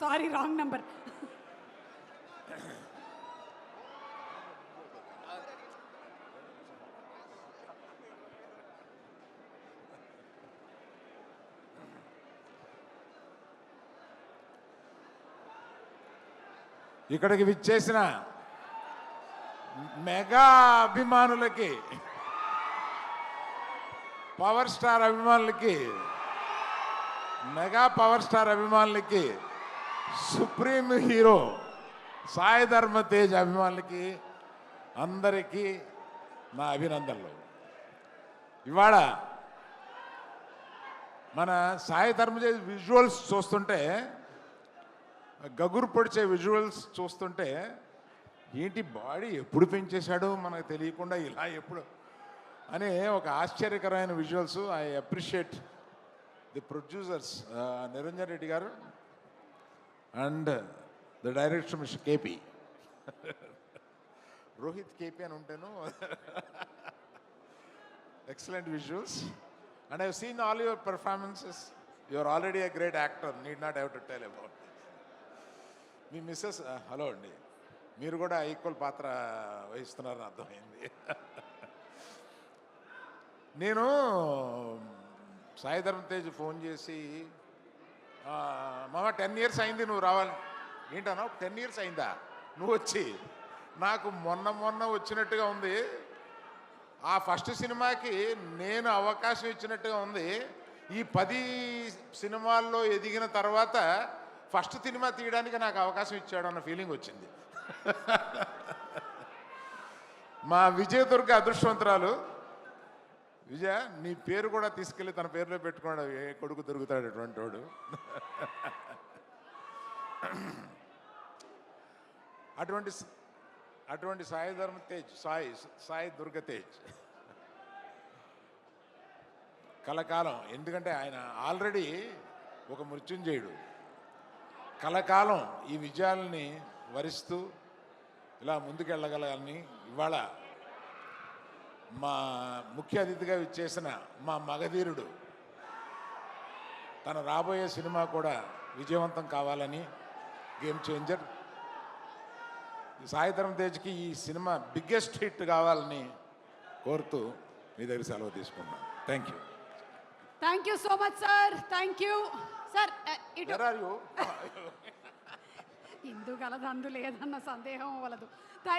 Sorry wrong number ఇక్కడికి విచ్చేసిన mega అభిమానులకి పవర్ స్టార్ అభిమానులకి మెగా పవర్ స్టార్ అభిమానులకి సుప్రీం హీరో. సాయి ధర్మ తేజ్ అభిమానులకి అందరికీ నా అభినందనలు. ఇవాళ మన సాయి ధర్మ తేజ్ విజువల్స్ చూస్తుంటే గగురు పొడిచే విజువల్స్ చూస్తుంటే ఏంటి బాడీ ఎప్పుడు పెంచేశాడో మనకు తెలియకుండా ఇలా ఎప్పుడు అనే ఒక ఆశ్చర్యకరమైన visuals I appreciate the producers Niranjan Reddy గారు. And the director mister KP Rohit KP అని ఉంటాను. Excellent visuals and I've seen all your performances your already a great actor need not have to tell about me missus hello uh, అండి. మీరు కూడా equal పాత్ర వహిస్తున్నారని అర్థమైంది. నేను Sai Dharam Tej phone చేసి మామ టెన్ ఇయర్స్ అయింది నువ్వు రావాలి. ఏంటన్నా టెన్ ఇయర్స్ అయిందా? నువ్వు వచ్చి నాకు మొన్న మొన్న వచ్చినట్టుగా ఉంది. ఆ ఫస్ట్ సినిమాకి నేను అవకాశం ఇచ్చినట్టుగా ఉంది. ఈ పది సినిమాల్లో ఎదిగిన తర్వాత ఫస్ట్ సినిమా తీయడానికి నాకు అవకాశం ఇచ్చాడు అన్న ఫీలింగ్ వచ్చింది. మా విజయదుర్గ అదృష్టవంతురాలు విజయ నీ పేరు కూడా తీసుకెళ్ళి తన పేరులో పెట్టుకోండి కొడుకు దొరుకుతాడు అటువంటి వాడు. అటువంటి అటువంటి సాయి ధర్మ తేజ్ సాయి సాయి దుర్గ తేజ్. కలకాలం ఎందుకంటే ఆయన ఆల్రెడీ ఒక మృత్యుంజయుడు. కలకాలం ఈ విజయాలని వరిస్తూ ఇలా ముందుకెళ్ళగలని ఇవాళ మా ముఖ్య అతిథిగా ఇచ్చేసిన మా మగధీరుడు. తన రాబోయే సినిమా కూడా విజయవంతం కావాలని గేమ్ చేంజర్. సాయిధరం తేజ్కి ఈ సినిమా బిగ్గెస్ట్ హిట్ కావాలని కోరుతూ మీ దగ్గర సెలవు తీసుకున్నాను thank you thank you so much sir thank you sir ఇటు ఆర్ యూ ఇందు కలదు అందు లేదన్న సందేహం వలదు.